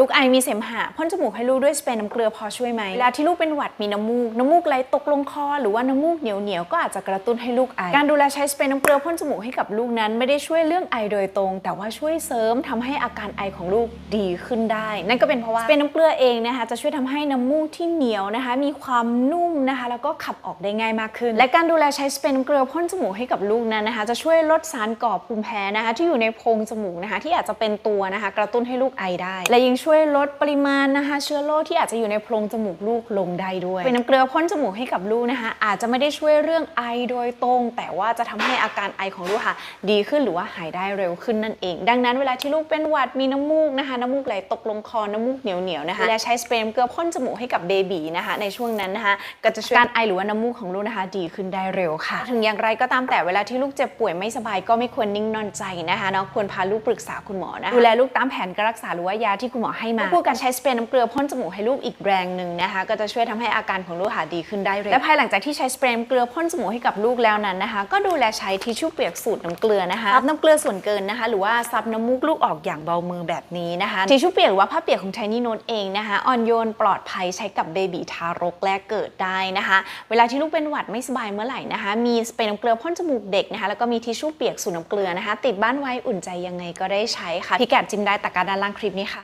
ลูกไอมีเสมหะพ่นจมูกให้ลูกด้วยสเปรย์น้ำเกลือพอช่วยไหมเวลาที่ลูกเป็นหวัดมีน้ำมูกน้ำมูกไหลตกลงคอหรือว่าน้ำมูกเหนียวเหนียวก็อาจจะกระตุ้นให้ลูกไอการดูแลใช้สเปรย์น้ำเกลือพ่นจมูกให้กับลูกนั้นไม่ได้ช่วยเรื่องไอโดยตรง แต่ว่าช่วยเสริมทำให้อาการไอของลูกดีขึ้นได้ นั่นก็เป็นเพราะว่าสเปรย์น้ำเกลือเองนะคะจะช่วยทำให้น้ำมูกที่เหนียวนะคะ มีความนุ่มนะคะ แล้วก็ขับออกได้ง่ายมากขึ้น และการดูแลใช้สเปรย์น้ำเกลือพ่นจมูกให้กับลูกนั้นนะคะ จะช่วยลดสารก่อภูมิแพ้นะคะ ที่อยู่ในโพรงจมูกนะคะ ที่อาจจะเป็นตัวนะคะ กระตุ้นให้ลูกไอได้ และยังช่วยวยลดปริมาณนะคะ เชื้อโรคที่อาจจะอยู่ในโพรงจมูกลูกลงได้ด้วยเป็นน้ำเกลือพ่นจมูกให้กับลูกนะคะ อาจจะไม่ได้ช่วยเรื่องไอโดยตรง แต่ว่าจะทำให้อาการไอของลูกค่ะ ดีขึ้นหรือว่าหายได้เร็วขึ้นนั่นเอง ดังนั้นเวลาที่ลูกเป็นหวัดมีน้ำมูกนะคะน้ำมูกไหลตกลงคอน้ำมูกเหนียวเหนียวนะคะและใช้สเปรย์น้ำเกลือพ่นจมูกให้กับเบบีนะคะในช่วงนั้นนะคะก็จะช่วยการไอหรือว่าน้ำมูกของลูกนะคะ ดีขึ้นได้เร็วค่ะ ถึงอย่างไรก็ตามแต่เวลาที่ลูกเจ็บป่วยไม่สบายก็ไม่ควรนิ่งนอนใจนะคะเนาะควรพาลูกปรึกษาคุณหมอนะดูแลลูกตามแผนการรักษาหรือว่ายาที่คุณหมอให้มาควบคู่การใช้สเปรย์น้ำเกลือพ่นจมูกให้ลูกอีกแรงหนึ่งนะคะ ก็จะช่วยทำให้อาการของลูกหาดีขึ้นได้เร็วและภายหลังจากที่ใช้สเปรย์น้ำเกลือพ่นจมูกให้กับลูกแล้วนั้นนะคะ ก็ดูแลใช้ทิชชู่เปียกสูตรน้ำเกลือนะคะซับน้ำเกลือส่วนเกินนะคะ หรือว่าซับน้ำมูกลูกออกอย่างเบามือแบบนี้นะคะทิชชู่เปียกหรือว่าผ้าเปียกของ Tiny Note เองนะคะอ่อนโยนปลอดภัยใช้กับเบบีทารกแรกเกิดได้นะคะ เวลาที่ลูกเป็นหวัดไม่สบายเมื่อไหร่นะคะ มีสเปรย์น้ำเกลือพ่นจมูกเด็กนะคะแล้วก็มีทิชชู่เปียกสูตรน้ำเกลือนะคะ ติดบ้านไว้อุ่นใจยังไงก็ได้ใช้ค่ะพิกัดจิมได้ตะกร้าด้านล่างคลิปนี้ค่ะ